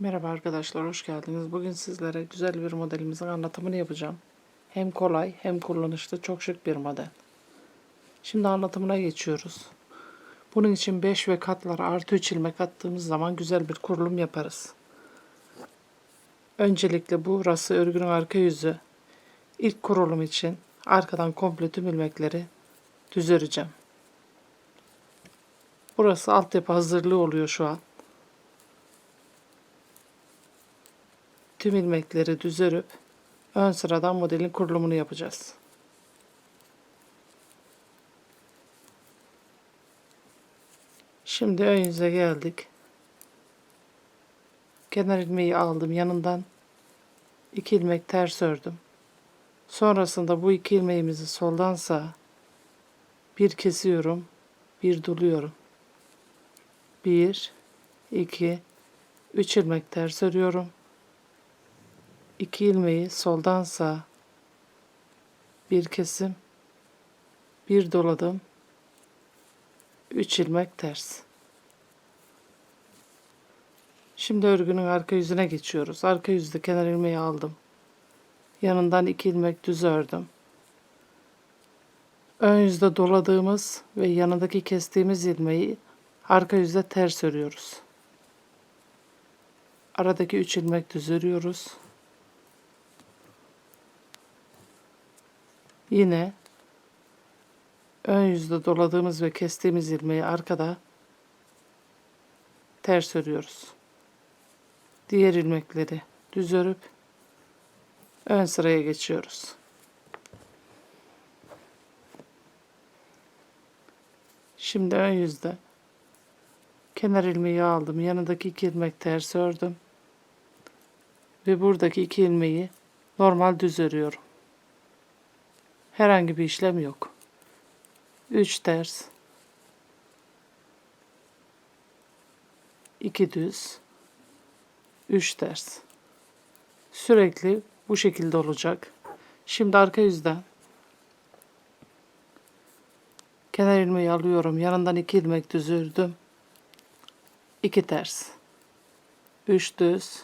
Merhaba arkadaşlar, hoş geldiniz. Bugün sizlere güzel bir modelimizin anlatımını yapacağım. Hem kolay hem kullanışlı çok şık bir model. Şimdi anlatımına geçiyoruz. Bunun için 5 ve katlara artı 3 ilmek attığımız zaman güzel bir kurulum yaparız. Öncelikle burası örgünün arka yüzü. İlk kurulum için arkadan komple tüm ilmekleri düz öreceğim. Burası altyapı hazırlığı oluyor şu an. Tüm ilmekleri düz ön sıradan modelin kurulumunu yapacağız. Şimdi ön yüze geldik. Kenar ilmeği aldım yanından iki ilmek ters ördüm. Sonrasında bu iki ilmeğimizi soldan sağa bir kesiyorum, bir doluyorum. Bir, iki, üç ilmek ters örüyorum. İki ilmeği soldan sağa bir kesim, bir doladım, üç ilmek ters. Şimdi örgünün arka yüzüne geçiyoruz. Arka yüzde kenar ilmeği aldım. Yanından iki ilmek düz ördüm. Ön yüzde doladığımız ve yanındaki kestiğimiz ilmeği arka yüzde ters örüyoruz. Aradaki üç ilmek düz örüyoruz. Yine ön yüzde doladığımız ve kestiğimiz ilmeği arkada ters örüyoruz. Diğer ilmekleri düz örüp ön sıraya geçiyoruz. Şimdi ön yüzde kenar ilmeği aldım. Yanındaki iki ilmek ters ördüm. Ve buradaki iki ilmeği normal düz örüyorum. Herhangi bir işlem yok. 3 ters. 2 düz. 3 ters. Sürekli bu şekilde olacak. Şimdi arka yüzden kenar ilmeği alıyorum. Yanından 2 ilmek düz ördüm. 2 ters. 3 düz.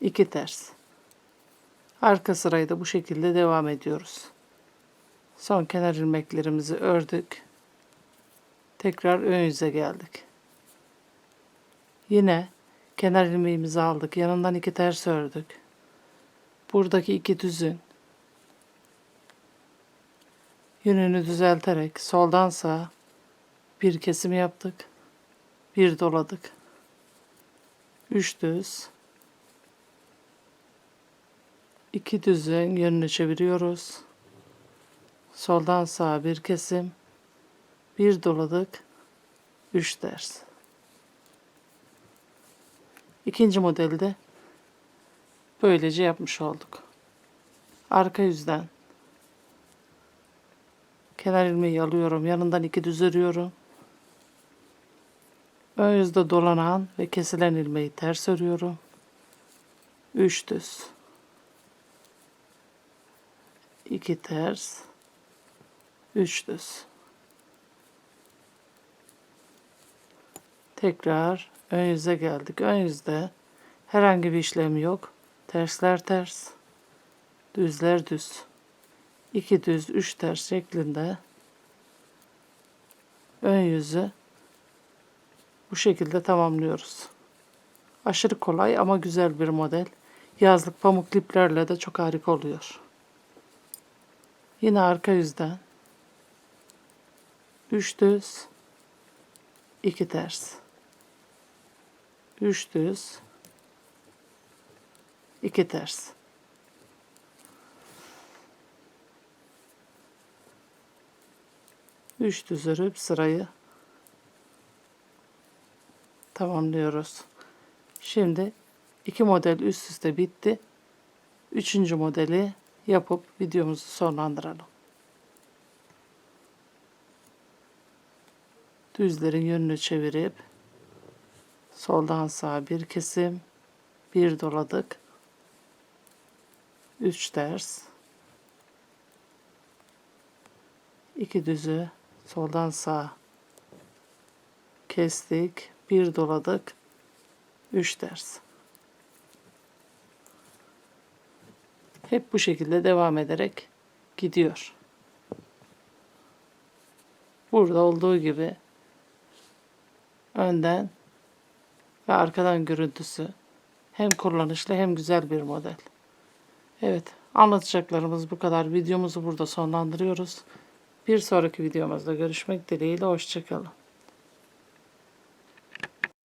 2 ters. Arka sırayı da bu şekilde devam ediyoruz. Son kenar ilmeklerimizi ördük. Tekrar ön yüze geldik. Yine kenar ilmeğimizi aldık. Yanından iki ters ördük. Buradaki iki düzün yönünü düzelterek soldan sağa bir kesim yaptık. Bir doladık. Üç düz. İki düzün yönünü çeviriyoruz. Soldan sağa bir kesim. Bir doladık. Üç ters. İkinci modelde böylece yapmış olduk. Arka yüzden kenar ilmeği alıyorum. Yanından iki düz örüyorum. Ön yüzde dolanan ve kesilen ilmeği ters örüyorum. Üç düz. 2 ters 3 düz. Tekrar ön yüze geldik. Ön yüzde herhangi bir işlem yok. Tersler ters düzler düz. 2 düz 3 ters şeklinde ön yüzü bu şekilde tamamlıyoruz. Aşırı kolay ama güzel bir model. Yazlık pamuk liplerle de çok harika oluyor Yine arka yüzden 3 düz 2 ters 3 düz 2 ters Üç düz örüp sırayı tamamlıyoruz. Şimdi iki model üst üste bitti. Üçüncü modeli yapıp videomuzu sonlandıralım. Düzlerin yönünü çevirip soldan sağa bir kesim, bir doladık, üç ters, iki düzü soldan sağa kestik, bir doladık. 3 ters. Hep bu şekilde devam ederek gidiyor. Burada olduğu gibi önden ve arkadan görüntüsü hem kullanışlı hem güzel bir model. Evet, anlatacaklarımız bu kadar. Videomuzu burada sonlandırıyoruz. Bir sonraki videomuzda görüşmek dileğiyle. Hoşçakalın.